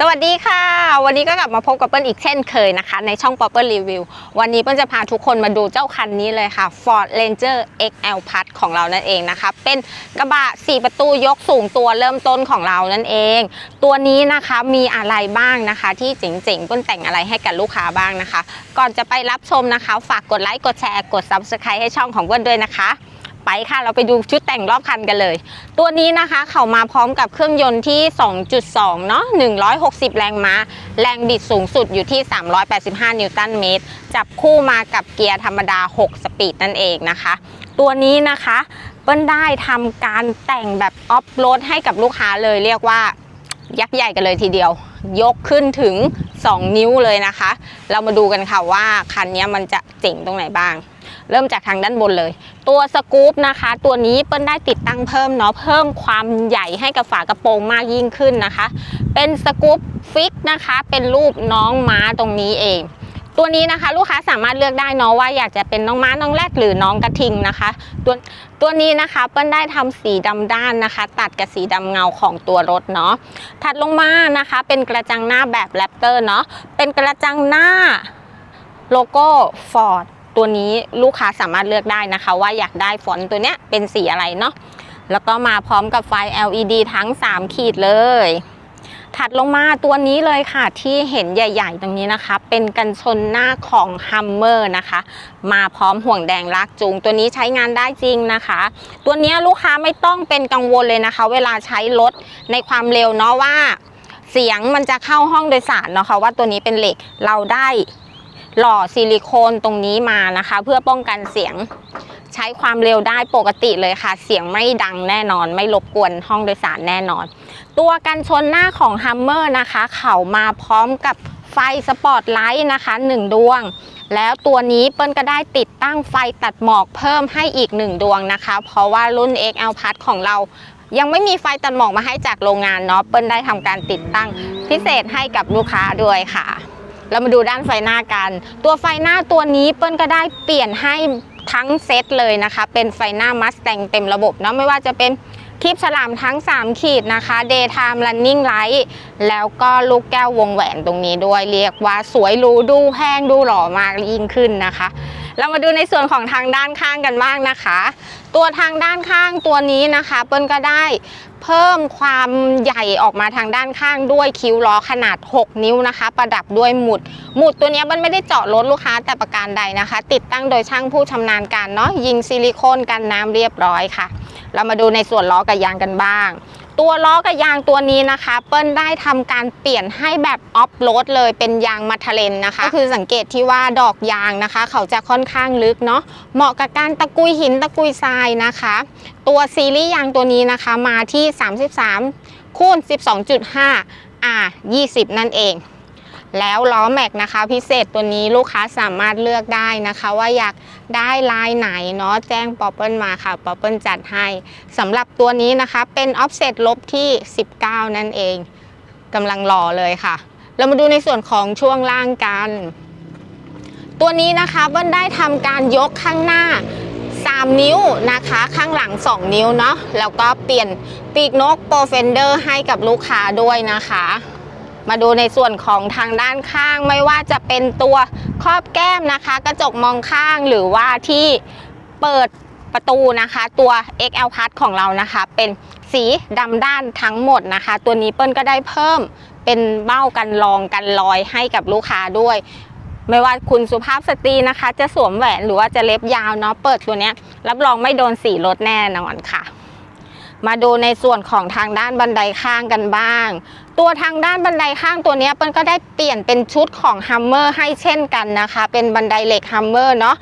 สวัสดีค่ะ วันนี้ก็กลับมาพบกับเปิ้ลอีกเช่นเคยนะคะ ในช่อง p o p p e r Review วันนี้เปิ้ลจะพาทุกคนมาดูเจ้าคันนี้เลยค่ะ Ford Ranger XL Plus ของเรานั่นเองนะคะ เป็นกระบะ 4 ประตูยกสูงตัวเริ่มต้นของเรานั่นเอง ตัวนี้นะคะมีอะไรบ้างนะคะ ที่เจ๋งๆเปิ้ลแต่งอะไรให้กับลูกค้าบ้างนะคะ ก่อนจะไปรับชมนะคะ ฝากกดไลค์กดแชร์กด Subscribe ให้ช่องของเปิ้ลด้วยนะคะ ไปค่ะ เราไปดูชุดแต่งรอบคันกันเลย ตัวนี้นะคะเขามาพร้อมกับเครื่องยนต์ที่ 2.2 เนาะ160 แรงม้า แรงบิดสูงสุดอยู่ที่ 385 นิวตันเมตร จับคู่มากับเกียร์ธรรมดา 6 สปีดนั่นเองนะคะ ตัวนี้นะคะเปิ้ลได้ทำการแต่งแบบออฟโรดให้กับลูกค้าเลยเรียกว่ายักษ์ใหญ่กันเลยทีเดียว ยกขึ้นถึง 2 นิ้วเลยนะคะ เรามาดูกันค่ะว่าคันนี้มันจะเจ๋งตรงไหนบ้าง เริ่มจากทางด้านบนเลย ตัวสกู๊ปนะคะ ตัวนี้เปิ้ลได้ติดตั้งเพิ่มเนาะเพิ่มความใหญ่ให้กับฝากระโปรงมากยิ่งขึ้นนะคะ เป็นสกู๊ปฟิกนะคะ เป็นรูปน้องม้าตรงนี้เอง ตัวนี้นะคะลูกค้าสามารถเลือกได้เนาะว่าอยากจะเป็นน้องม้าน้องแรดหรือน้องกระทิงนะคะ ตัวตัวนี้นะคะเปิ้ลได้ทำสีดำด้านนะคะ ตัดกับสีดำเงาของตัวรถเนาะถัดลงมานะคะ เป็นกระจังหน้าแบบแรปเตอร์เนาะเป็นกระจังหน้าโลโก้ Ford ตัวนี้ลูกค้าสามารถเลือกได้นะคะ ว่าอยากได้ฟอนต์ตัวเนี้ยเป็นสีอะไรเนาะแล้วก็มาพร้อมกับไฟ LED ทั้ง 3 ขีดเลย ถัดลงมาตัวนี้เลยค่ะที่เห็นใหญ่ ๆ ตรงนี้นะคะ เป็นกันชนหน้าของ Hummer นะคะ มาพร้อมห่วงแดงลากจูง ตัวนี้ใช้งานได้จริงนะคะ ตัวนี้ลูกค้าไม่ต้องเป็นกังวลเลยนะคะ เวลาใช้รถในความเร็วเนาะว่า เสียงมันจะเข้าห้องโดยสารเนาะค่ะว่าตัวนี้เป็นเหล็กเราได้ หล่อซิลิโคนตรงนี้มานะคะ เพื่อป้องกันเสียงใช้ความเร็วได้ปกติเลยค่ะ เสียงไม่ดังแน่นอน ไม่รบกวนห้องโดยสารแน่นอน ตัวกันชนหน้าของ Hummer นะคะ เขามาพร้อมกับไฟสปอตไลท์นะคะ 1 ดวง แล้วตัวนี้เปิ้ลก็ได้ติดตั้งไฟตัดหมอกเพิ่มให้อีก 1 ดวงนะคะ เพราะว่ารุ่น XL Plus ของเรายังไม่มีไฟตัดหมอกมาให้จากโรงงานเนาะเปิ้ลได้ทำการติดตั้งพิเศษให้กับลูกค้าด้วยค่ะ เรามาดูด้านไฟหน้ากัน ตัวไฟหน้าตัวนี้เปิ้ลก็ได้เปลี่ยนให้ทั้งเซตเลยนะคะ เป็นไฟหน้ามัสแตงเต็มระบบเนาะไม่ว่าจะเป็น คลิปฉลามทั้ง 3 ขีดนะคะ Daytime Running Light แล้วก็ลูกแก้ววงแหวนตรงนี้ด้วย เรียกว่าสวยรูดูแพงดูหล่อมากยิ่งขึ้นนะคะ เรามาดูในส่วนของทางด้านข้างกันบ้างนะคะ ตัวทางด้านข้างตัวนี้นะคะเปิ้ลก็ได้เพิ่มความใหญ่ออกมาทางด้านข้างด้วยคิ้วล้อขนาด 6 นิ้วนะคะ ประดับด้วยหมุด หมุดตัวนี้ยมันไม่ได้เจาะรถลูกค้าแต่ประการใดนะคะ ติดตั้งโดยช่างผู้ชำนาญการเนาะยิงซิลิโคนกันน้ำเรียบร้อยค่ะ เรามาดูในส่วนล้อกับยางกันบ้าง ตัวล้อกับยางตัวนี้นะคะ เปิ้ลได้ทำการเปลี่ยนให้แบบออฟโรดเลยเป็นยางมาทเลนนะคะ ก็คือสังเกตที่ว่าดอกยางนะคะ เขาจะค่อนข้างลึกเนาะเหมาะกับการตะกุยหินตะกุยทรายนะคะ ตัวซีรีส์ยางตัวนี้นะคะมาที่ 33คูณ12.5 R 20 นั่นเอง แล้วล้อแม็กนะคะ พิเศษตัวนี้ลูกค้าสามารถเลือกได้นะคะ ว่าอยากได้ลายไหนเนาะแจ้งป๊อปเปิลมาค่ะป๊อปเปิลจัดให้สำหรับตัวนี้นะคะเป็นออฟเซตลบที่ 19 นั่นเองกำลังรอเลยค่ะ เรามาดูในส่วนของช่วงล่างกัน ตัวนี้นะคะเบิ้ลได้ทำการยกข้างหน้า 3 นิ้วนะคะ ข้างหลัง 2 นิ้วเนาะแล้วก็เปลี่ยนปีกนกโปรเฟนเดอร์ให้กับลูกค้าด้วยนะคะ มาดูในส่วนของทางด้านข้างไม่ว่าจะเป็นตัวครอบแก้มนะคะ กระจกมองข้างหรือว่าที่เปิดประตูนะคะ ตัว XL Plus ของเรานะคะ เป็นสีดำด้านทั้งหมดนะคะ ตัวนี้เปิ้ลก็ได้เพิ่มเป็นเบ้ากันรองกันรอยให้กับลูกค้าด้วย ไม่ว่าคุณสุภาพสตรีนะคะ จะสวมแหวนหรือว่าจะเล็บยาวเนาะเปิดตัวนี้รับรองไม่โดนสีรถแน่นอนค่ะ มาดูในส่วนของทางด้านบันไดข้างกันบ้าง ตัวทางด้านบันไดข้างตัวนี้เปิ้ลก็ได้เปลี่ยนเป็นชุดของฮัมเมอร์ให้เช่นกันนะคะ เป็นบันไดเหล็กฮัมเมอร์เนาะ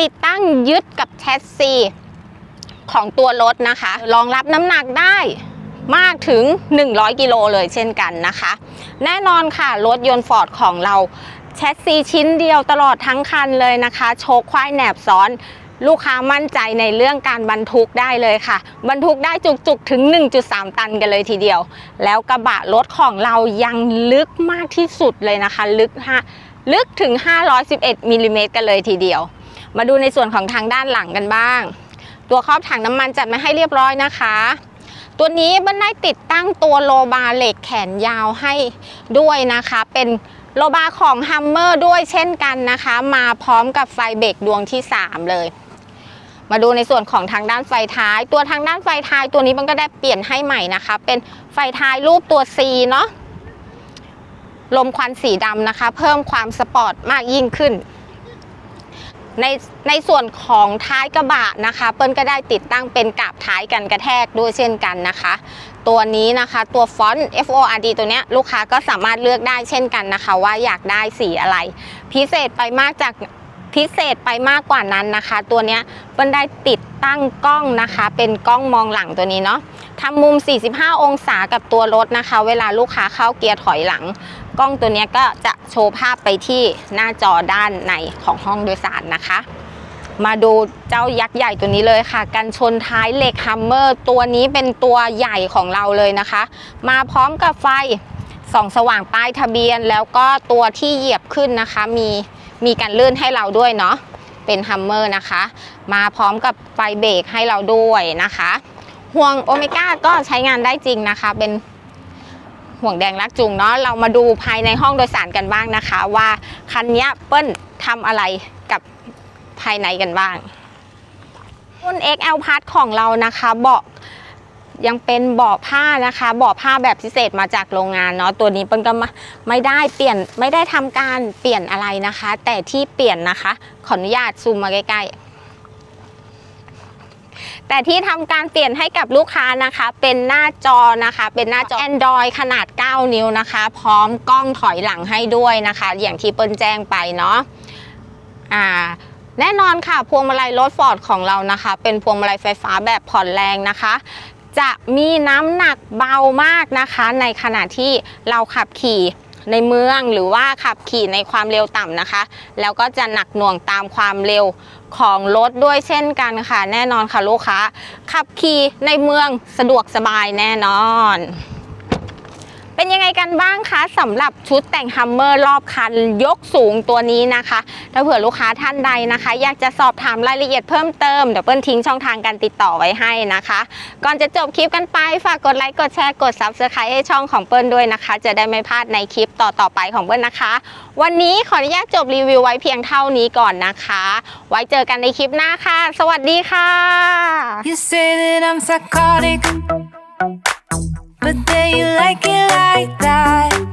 ติดตั้งยึดกับแชสซีของตัวรถนะคะรองรับน้ำหนักได้มากถึง 100 กิโลเลยเช่นกันนะคะ แน่นอนค่ะรถยนต์ฟอร์ดของเราแชสซีชิ้นเดียวตลอดทั้งคันเลยนะคะ โชคควายแหนบซ้อน ลูกค้ามั่นใจในเรื่องการบรรทุกได้เลยค่ะ บรรทุกได้จุกๆถึง 1.3 ตันกันเลยทีเดียว แล้วกระบะรถของเรายังลึกมากที่สุดเลยนะคะ ลึกห้าลึกถึง 511มิลลิเมตรกันเลยทีเดียว มาดูในส่วนของทางด้านหลังกันบ้าง ตัวครอบถังน้ำมันจัดมาให้เรียบร้อยนะคะ ตัวนี้เบันได้ติดตั้งตัวโลบาเหล็กแขนยาวให้ด้วยนะคะ เป็นโลบาของ h ัมเมอร์ด้วยเช่นกันนะคะ มาพร้อมกับไฟเบรกดวงที่ 3 เลย มาดูในส่วนของทางด้านไฟท้าย ตัวทางด้านไฟท้ายตัวนี้มันก็ได้เปลี่ยนให้ใหม่นะคะ เป็นไฟท้ายรูปตัว C เนาะลมควันสีดำนะคะ เพิ่มความสปอร์ตมากยิ่งขึ้น ในในส่วนของท้ายกระบะนะคะ เปิ้ลก็ได้ติดตั้งเป็นกาบท้ายกันกระแทกด้วยเช่นกันนะคะ ตัวนี้นะคะตัวฟอนต์ FORD ตัวเนี้ยลูกค้าก็สามารถเลือกได้เช่นกันนะคะ ว่าอยากได้สีอะไร พิเศษไปมากจาก พิเศษไปมากกว่านั้นนะคะ ตัวเนี้ยเปิ้ลได้ติดตั้งกล้องนะคะ เป็นกล้องมองหลังตัวนี้เนาะทำมุม 45 องศากับตัวรถนะคะ เวลาลูกค้าเข้าเกียร์ถอยหลัง กล้องตัวนี้ก็จะโชว์ภาพไปที่หน้าจอด้านในของห้องโดยสารนะคะ มาดูเจ้ายักษ์ใหญ่ตัวนี้เลยค่ะ กันชนท้ายเหล็กฮัมเมอร์ตัวนี้เป็นตัวใหญ่ของเราเลยนะคะ มาพร้อมกับไฟส่องสว่างป้ายทะเบียน แล้วก็ตัวที่เหยียบขึ้นนะคะมี มีการเลื่อนให้เราด้วยเนาะเป็นฮัมเมอร์นะคะ มาพร้อมกับไฟเบรกให้เราด้วยนะคะห่วงโอเมก้าก็ใช้งานได้จริงนะคะ เป็นห่วงแดงลักจูงเนาะเรามาดูภายในห้องโดยสารกันบ้างนะคะ ว่าคันนี้เปิ้ลทำอะไรกับภายในกันบ้างรุ่น XL Part ของเรานะคะ เบาะ ยังเป็นเบาะผ้านะคะเบาะผ้าแบบพิเศษมาจากโรงงานเนาะตัวนี้เปิ้ลก็มาไม่ได้เปลี่ยนไม่ได้ทำการเปลี่ยนอะไรนะคะ แต่ที่เปลี่ยนนะคะ ขออนุญาตซูมมาใกล้ๆ แต่ที่ทำการเปลี่ยนให้กับลูกค้านะคะ เป็นหน้าจอนะคะ เป็นหน้าจอ Android ขนาด 9 นิ้วนะคะ พร้อมกล้องถอยหลังให้ด้วยนะคะ อย่างที่เปิ้ลแจ้งไปเนาะอ่าแน่นอนค่ะพวงมาลัยรถฟอร์ดของเรานะคะ เป็นพวงมาลัยไฟฟ้าแบบผ่อนแรงนะคะ จะมีน้ำหนักเบามากนะคะ ในขณะที่เราขับขี่ในเมืองหรือว่าขับขี่ในความเร็วต่ำนะคะ แล้วก็จะหนักหน่วงตามความเร็วของรถด้วยเช่นกันค่ะ แน่นอนค่ะลูกค้า ขับขี่ในเมืองสะดวกสบายแน่นอน เป็นยังไงกันบ้างคะสำหรับชุดแต่งฮัมเมอร์รอบคันยกสูงตัวนี้นะคะ ถ้าเผื่อลูกค้าท่านใดนะคะ อยากจะสอบถามรายละเอียดเพิ่มเติมเดี๋ยวเปิ้ลทิ้งช่องทางการติดต่อไว้ให้นะคะ ก่อนจะจบคลิปกันไปฝากกดไลค์กดแชร์กด Subscribe ให้ช่องของเปิ้ลด้วยนะคะ จะได้ไม่พลาดในคลิปต่อๆไปของเปิ้ลนะคะ วันนี้ขออนุญาตจบรีวิวไว้เพียงเท่านี้ก่อนนะคะ ไว้เจอกันในคลิปหน้าค่ะ สวัสดีค่ะ You say that I'm psychotic, but then you like it like that.